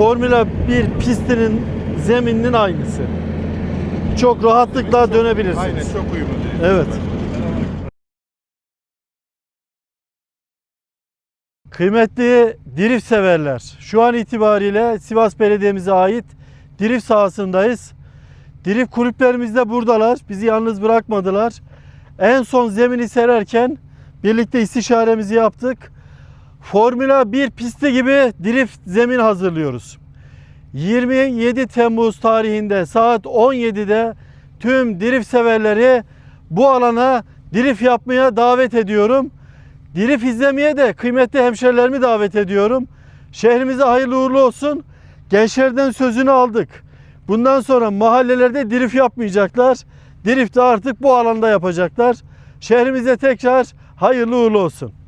Formula 1 pistinin zemininin aynısı. Çok rahatlıkla dönebilirsiniz. Aynen çok uyumlu. Evet. Kıymetli drift severler. Şu an itibariyle Sivas Belediye'mize ait drift sahasındayız. Drift kulüplerimiz de buradalar. Bizi yalnız bırakmadılar. En son zemini sererken birlikte istişaremizi yaptık. Formula 1 pisti gibi drift zemin hazırlıyoruz. 27 Temmuz tarihinde saat 17'de tüm drift severleri bu alana drift yapmaya davet ediyorum. Drift izlemeye de kıymetli hemşerilerimi davet ediyorum. Şehrimize hayırlı uğurlu olsun. Gençlerden sözünü aldık. Bundan sonra mahallelerde drift yapmayacaklar. Drift de artık bu alanda yapacaklar. Şehrimize tekrar hayırlı uğurlu olsun.